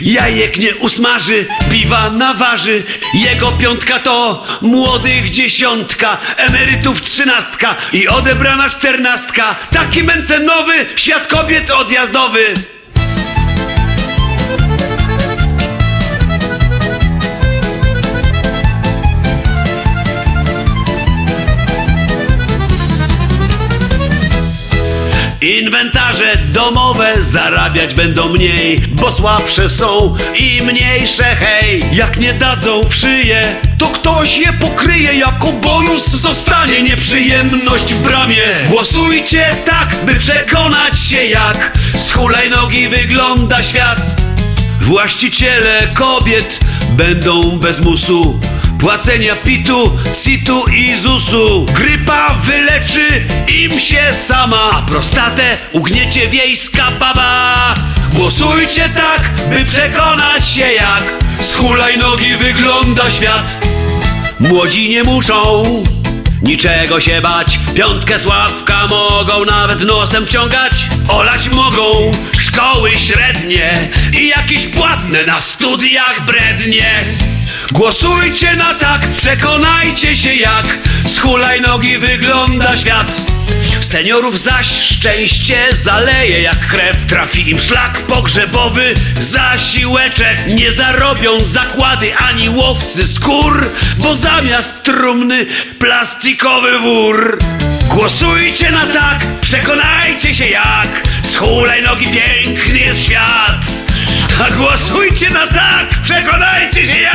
Jajek nie usmaży, piwa naważy. Jego piątka to młodych dziesiątka Emerytów trzynastka i odebrana czternastka. Taki męce nowy, świat kobiet odjazdowy Inwentarze domowe zarabiać będą mniej, bo słabsze są i mniejsze hej. Jak nie dadzą w szyję, to ktoś je pokryje jako bonus zostanie nieprzyjemność w bramie. Głosujcie tak, by przekonać się jak z hulajnogi wygląda świat. Właściciele kobiet będą bez musu Płacenia pitu, citu i zusu Grypa wyleczy im się sama. A prostatę ugniecie wiejska baba Głosujcie tak, by przekonać się jak Z hulajnogi wygląda świat. Młodzi nie muszą niczego się bać. Piątkę Sławka mogą nawet nosem wciągać. Olać mogą szkoły średnie I jakieś płatne na studiach brednie Głosujcie na tak, przekonajcie się jak Z hulajnogi wygląda świat. Seniorów zaś szczęście zaleje jak krew Trafi im szlak pogrzebowy. Za siłeczek Nie zarobią zakłady ani łowcy skór Bo zamiast trumny plastikowy wór. Głosujcie na tak, przekonajcie się jak Z hulajnogi piękny jest świat. A głosujcie na tak, przekonajcie się będzie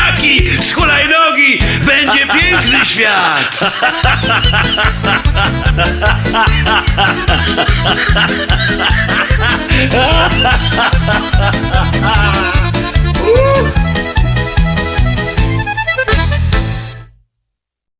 piękny świat